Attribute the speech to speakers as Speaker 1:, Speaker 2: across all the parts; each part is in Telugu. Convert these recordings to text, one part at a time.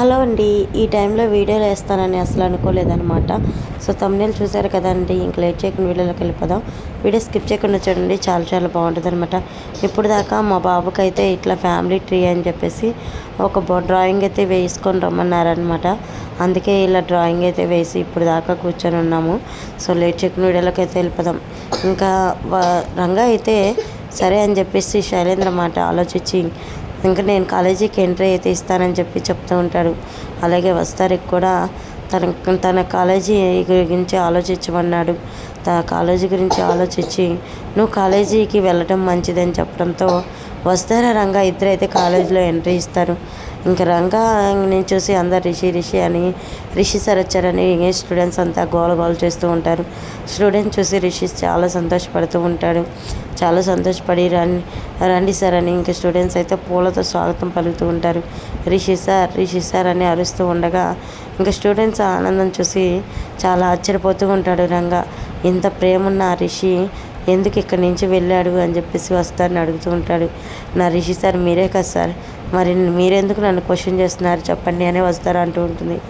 Speaker 1: హలో అండి ఈ టైంలో వీడియోలు వేస్తానని అసలు అనుకోలేదనమాట సో తమ్నేలు చూసారు కదండి ఇంక లేట్ చేయకుండా వీడియోలోకి వెళ్ళిపోదాం. వీడియో స్కిప్ చేయకుండా చూడండి చాలా చాలా బాగుంటుంది అనమాట ఇప్పుడు దాకా మా బాబుకి అయితే ఇట్లా ఫ్యామిలీ ట్రీ అని చెప్పేసి ఒక డ్రాయింగ్ అయితే వేసుకొని రమ్మన్నారనమాట అందుకే ఇలా డ్రాయింగ్ అయితే వేసి ఇప్పుడు దాకా కూర్చొని ఉన్నాము. సో లేట్ చేయకుండా వీడియోలోకి అయితే వెళ్ళిపోదాం. ఇంకా రంగా అయితే సరే అని చెప్పేసి శైలేంద్ర మాట ఆలోచించి ఇంకా నేను కాలేజీకి ఎంట్రీ అయితే ఇస్తానని చెప్పి చెప్తూ ఉంటాడు. అలాగే వస్తారికి కూడా తన తన కాలేజీ గురించి ఆలోచించమన్నాడు. తన కాలేజీ గురించి ఆలోచించి నువ్వు కాలేజీకి వెళ్ళటం మంచిదని చెప్పడంతో వస్తారా రంగా? ఇద్దరైతే కాలేజీలో ఎంట్రీ ఇస్తారు. ఇంకా రంగా నేను చూసి అందరు రిషి రిషి అని రిషి సార్ వచ్చారని స్టూడెంట్స్ అంతా గోల గోల చేస్తూ ఉంటారు. స్టూడెంట్ చూసి రిషి చాలా సంతోషపడుతూ ఉంటాడు. చాలా సంతోషపడి రండి రండి సార్ అని ఇంకా స్టూడెంట్స్ అయితే పూలతో స్వాగతం పలుకుతూ ఉంటారు. రిషి సార్ రిషి సార్ అని అరుస్తూ ఉండగా ఇంకా స్టూడెంట్స్ ఆనందం చూసి చాలా ఆశ్చర్యపోతూ ఉంటాడు రంగా. ఇంత ప్రేమ ఉన్న రిషి ఎందుకు ఇక్కడి నుంచి వెళ్ళాడు అని చెప్పేసి వస్తారని అడుగుతూ ఉంటాడు. నా రిషి సార్ మీరే కదా సార్. మరి మీరెందుకు నన్ను క్వశ్చన్ చేస్తున్నారు? చెప్పండి అనే వస్తారా అంటూ ఉంటుంది.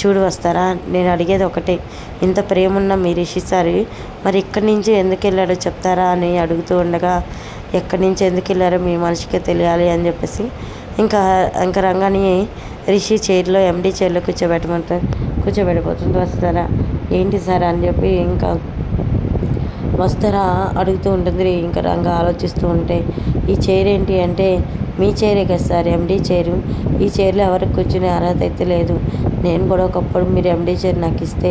Speaker 1: చూడు వస్తారా? నేను అడిగేది ఒకటే. ఇంత ప్రేమ ఉన్న మీ రిషి సార్ మరి ఇక్కడి నుంచి ఎందుకు వెళ్ళాడో చెప్తారా అని అడుగుతూ ఉండగా ఎక్కడి నుంచి ఎందుకు వెళ్ళారో మీ మనిషికే తెలియాలి అని చెప్పేసి ఇంకా ఇంకా రంగాని రిషి చైర్లో ఎండి చైర్లో కూర్చోబెట్టమంటారు. కూర్చోబెట్టబోతుంది వస్తారా? ఏంటి సార్ అని చెప్పి ఇంకా వస్తారా అడుగుతూ ఉంటుంది ఇంకా రంగా ఆలోచిస్తూ ఉంటే ఈ చైర్ ఏంటి అంటే మీ చైరే కదా సార్ ఎండీ చైరు ఈ చైర్లో ఎవరికి కూర్చునే అర్హత అయితే లేదు. నేను కూడా ఒకప్పుడు మీరు ఎండీ చైర్ నాకు ఇస్తే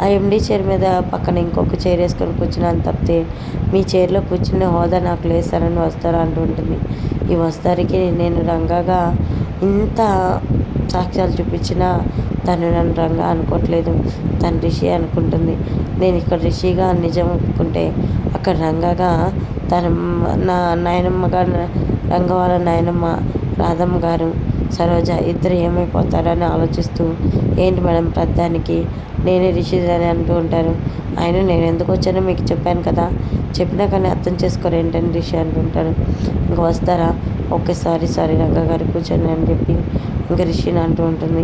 Speaker 1: ఆ ఎండీ చైర్ మీద పక్కన ఇంకొక చైర్ వేసుకొని కూర్చున్నాను తప్పితే మీ చైర్లో కూర్చునే హోదా నాకు లేదు సార్ అని వస్తారా అంటూ ఉంటుంది. ఈ వస్తారికి నేను రంగాగా ఇంత సాక్ష్యాలు చూపించినా తను నన్ను రంగా అనుకోవట్లేదు తను రిషి అనుకుంటుంది. నేను ఇక్కడ రిషిగా నిజం ఒప్పుకుంటే అక్కడ రంగగా తన నా నాయనమ్మ గారు రంగ వాళ్ళ నాయనమ్మ రాధమ్మ గారు సరోజ ఇద్దరు ఏమైపోతారని ఆలోచిస్తూ ఏంటి మేడం ప్రధానికి నేనే రిషి అని అంటూ ఉంటారు. ఆయన నేను ఎందుకు వచ్చానో మీకు చెప్పాను కదా. చెప్పినా కానీ అర్థం చేసుకోరు ఏంటని రిషి అంటుంటారు ఇంక వస్తారా? ఓకే సారీ సారీ రంగా గారు కూర్చొని అని చెప్పి ఇంకా రిషిని అంటూ ఉంటుంది.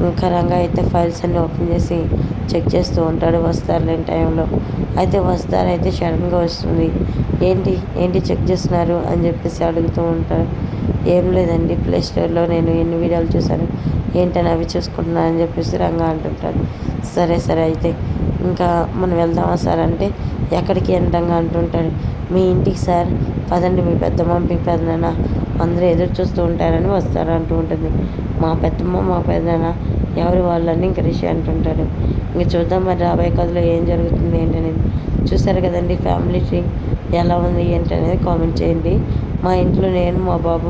Speaker 1: ఇంకా రంగా అయితే ఫైల్స్ అన్నీ ఓపెన్ చేసి చెక్ చేస్తూ ఉంటాడు వస్తారు లేని టైంలో అయితే వస్తారు? అయితే సడన్గా వస్తుంది. ఏంటి? ఏంటి చెక్ చేస్తున్నారు? అని చెప్పేసి అడుగుతూ ఉంటారు ఏం లేదండి ప్లే స్టోర్లో నేను ఎన్ని వీడియోలు చూశాను ఏంటని అవి చూసుకుంటున్నాను అని చెప్పేసి రంగా అంటుంటాడు. సరే సరే అయితే. ఇంకా మనం వెళ్దామా సార్ అంటే ఎక్కడికి అంటంగా అంటుంటాడు. మీ ఇంటికి సార్. పదండి మీ పెద్ద మమ్మీ పెద్దనా అందరూ ఎదురు చూస్తూ ఉంటారని వస్తారు అంటూ ఉంటుంది. మా పెద్దమ్మ మా పెద్దన ఎవరి వాళ్ళని ఇంక రిషి అంటుంటాడు. ఇంక చూద్దాం మరి రాబోయే కథలో ఏం జరుగుతుంది ఏంటనేది. చూసారు కదండి ఫ్యామిలీ ట్రీ ఎలా ఉంది ఏంటనేది కామెంట్ చేయండి. మా ఇంట్లో నేను మా బాబు